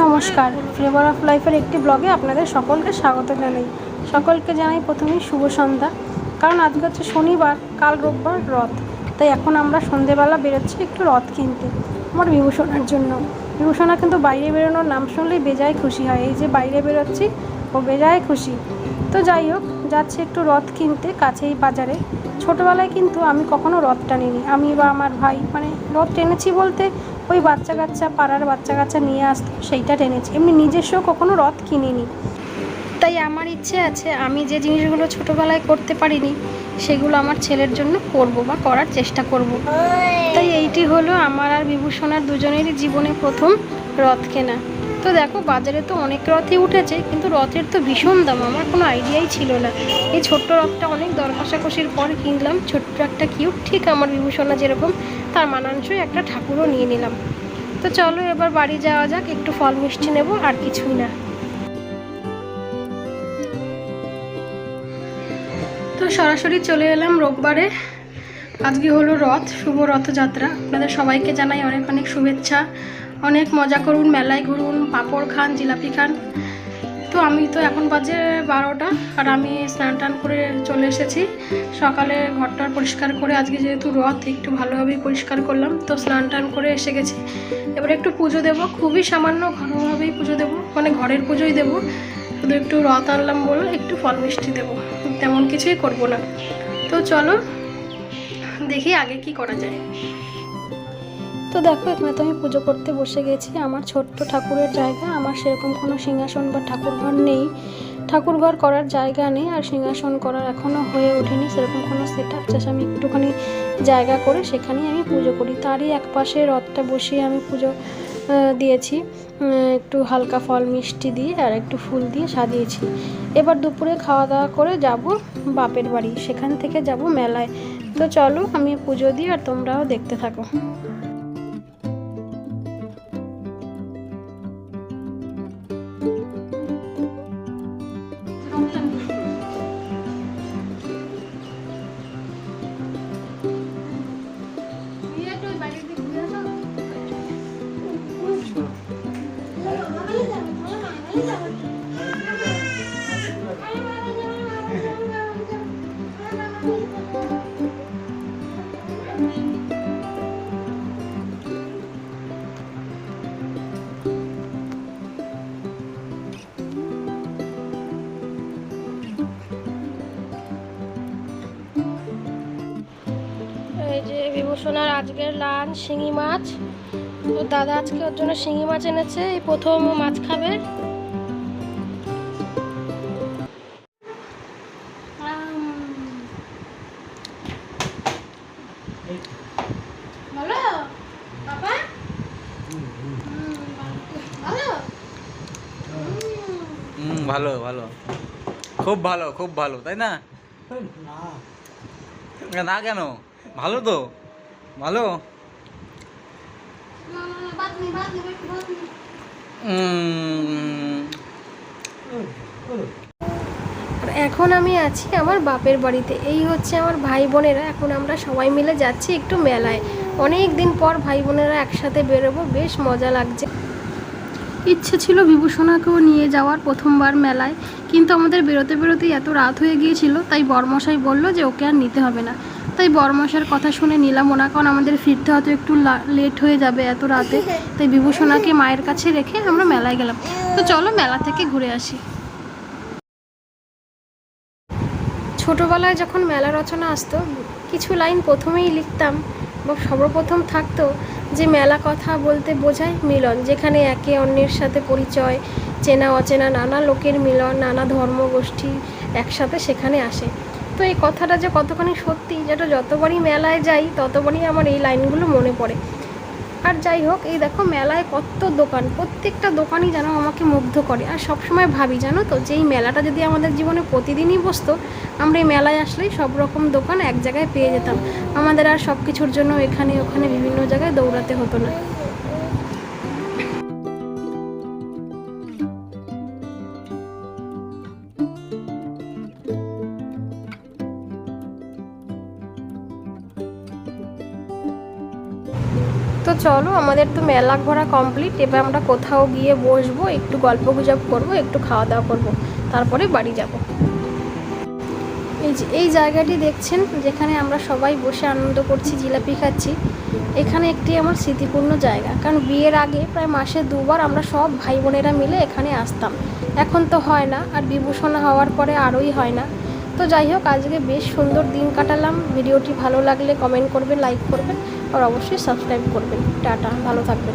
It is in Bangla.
নমস্কার। ফ্লেভার অফ লাইফের একটি ব্লগে আপনাদের সকলকে স্বাগত জানাই। সকলকে জানাই প্রথমেই শুভ সন্ধ্যা। কারণ আজকে হচ্ছে শনিবার, কাল রোববার রথ। তাই এখন আমরা সন্ধেবেলা বেরোচ্ছি একটু রথ কিনতে, আমার বিভূষণার জন্য। বিভূষণা কিন্তু বাইরে বেরোনোর নাম শুনলেই বেজায় খুশি হয়। এই যে বাইরে বেরোচ্ছি, ও বেজায় খুশি। তো যাই হোক, যাচ্ছি একটু রথ কিনতে কাছেই বাজারে। ছোটোবেলায় কিন্তু আমি কখনো রথ টানিনি। আমি বা আমার ভাই মানে রথ টেনেছি বলতে ওই বাচ্চা কাচ্চা, পাড়ার বাচ্চা কাচ্চা নিয়ে আসতো, সেইটা টেনেছি। এমনি নিজস্ব কখনো রথ কিনিনি। তাই আমার ইচ্ছে আছে, আমি যে জিনিসগুলো ছোটোবেলায় করতে পারিনি, সেগুলো আমার ছেলের জন্য করব বা করার চেষ্টা করব। তাই এইটি হলো আমার আর বিভূষণার দুজনেরই জীবনে প্রথম রথ কেনা। তো দেখো, বাজারে তো অনেক রথই উঠেছে, কিন্তু রথের তো ভীষণ দাম, আমার কোনো আইডিয়াই ছিল না। এই ছোট্ট রথটা অনেক দর কষাকষির পর কিনলাম, ছোট্ট একটা কিউট ঠিক আমার বিভূষণা যেরকম, তার মানানসই একটা ঠাকুরও নিয়ে নিলাম। তো চলো এবার বাড়ি যাওয়া যাক, একটু ফল মিষ্টি নেব, আর কিছুই না। তো সরাসরি চলে এলাম রোববারে। আজকে হলো রথ, শুভ রথযাত্রা। আপনাদের সবাইকে জানাই অনেক অনেক শুভেচ্ছা। অনেক মজা করুন, মেলায় ঘুরুন, পাঁপড় খান, জিলাপি খান। তো আমি তো এখন বাজে বারোটা, আর আমি স্নান টান করে চলে এসেছি। সকালে ঘরটার পরিষ্কার করে, আজকে যেহেতু রথ, একটু ভালোভাবেই পরিষ্কার করলাম। তো স্নান টান করে এসে গেছি। এবারে একটু পুজো দেবো, খুবই সামান্য ঘরোয়াভাবেই পুজো দেবো মানে ঘরের পুজোই দেবো। শুধু একটু রথ আনলাম বলে একটু ফল মিষ্টি দেবো, তেমন কিছুই করব না। তো চলো, দেখি আগে কি করা যায়। তো দেখো এখানে তো আমি পুজো করতে বসে গেছি। আমার ছোট্ট ঠাকুরের জায়গা, আমার সেরকম কোনো সিংহাসন বা ঠাকুরঘর নেই। ঠাকুরঘর করার জায়গা নেই আর সিংহাসন করার এখনও হয়ে ওঠেনি। সেরকম কোনো সেট আপ চাষ আমি একটুখানি জায়গা করে সেখানেই আমি পুজো করি। তারই এক পাশে রথটা বসিয়ে আমি পুজো দিয়েছি। একটু হালকা ফল মিষ্টি দিয়ে আর একটু ফুল দিয়ে সাজিয়েছি। এবার দুপুরে খাওয়া দাওয়া করে যাব বাপের বাড়ি। সেখান থেকে যাব মেলায়। তো চলো, আমি পুজো দিই আর তোমরাও দেখতে থাকো। বিভূষণার আজকের লাঞ্চ শিঙি মাছ। তো দাদা আজকে ওর জন্য শিঙি মাছ এনেছে, এই প্রথম মাছ খাবে। ভালো ভালো। খুব ভালো খুব ভালো তাই না? না। কেন? ভালো তো। ভালো? এখন আমি আছি আমার বাপের বাড়িতে। এই হচ্ছে আমার ভাই বোনেরা। এখন আমরা সবাই মিলে যাচ্ছি একটু মেলায়। অনেক দিন পর ভাই বোনেরা একসাথে বেরোবো। বেশ মজা লাগছে। ইচ্ছে ছিল বিভূষণাকেও নিয়ে যাওয়ার প্রথমবার মেলায়। কিন্তু আমাদের বেরোতে বেরোতেই এত রাত হয়ে গিয়েছিল, তাই বরমশাই বলল যে ওকে আর নিতে হবে না। তাই বরমশার কথা শুনে নিলাম ওনা কারণ আমাদের ফিরতে হয়তো একটু লেট হয়ে যাবে এত রাতে। তাই বিভূষণাকে মায়ের কাছে রেখে আমরা মেলায় গেলাম। তো চলো মেলা থেকে ঘুরে আসি। ছোটোবেলায় যখন মেলা রচনা আসতো, কিছু লাইন প্রথমেই লিখতাম বা সর্বপ্রথম থাকতো যে মেলা কথা বলতে বোঝায় মিলন, যেখানে একে অন্যের সাথে পরিচয়, চেনা অচেনা নানা লোকের মিলন, নানা ধর্মগোষ্ঠী একসাথে সেখানে আসে। তো এই কথাটা যে কতখানি সত্যি, যেটা যতবারই মেলায় যাই, ততবারই আমার এই লাইনগুলো মনে পড়ে। আর যাই হোক, এই দেখো মেলায় কত দোকান, প্রত্যেকটা দোকানই যেন আমাকে মুগ্ধ করে। আর সবসময় ভাবি, জানো তো, যে এই মেলাটা যদি আমাদের জীবনে প্রতিদিনই বসতো, আমরা এই মেলায় আসলেই সব রকম দোকান এক জায়গায় পেয়ে যেতাম। আমাদের আর সব কিছুর জন্য এখানে ওখানে বিভিন্ন জায়গায় দৌড়াতে হতো না। তো চলো, আমাদের তো মেলা ঘোরা কমপ্লিট এবার আমরা কোথাও গিয়ে বসবো, একটু গল্প গুজব করব, একটু খাওয়া দাওয়া করব, তারপরে বাড়ি যাব। এই যে, এই জায়গাটি দেখছেন, যেখানে আমরা সবাই বসে আনন্দ করছি, জিলাপি খাচ্ছি। এখানে একটি আমার স্মৃতিপূর্ণ জায়গা, কারণ বিয়ের আগে প্রায় মাসে দুবার আমরা সব ভাই বোনেরা মিলে এখানে আসতাম। এখন তো হয় না, আর বিভূষণা হওয়ার পরে আরোই হয় না। তো যাই হোক, আজকে বেশ সুন্দর দিন কাটালাম। ভিডিওটি ভালো লাগলে কমেন্ট করবেন লাইক করবেন, আর অবশ্যই সাবস্ক্রাইব করবেন। টাটা, ভালো থাকবেন।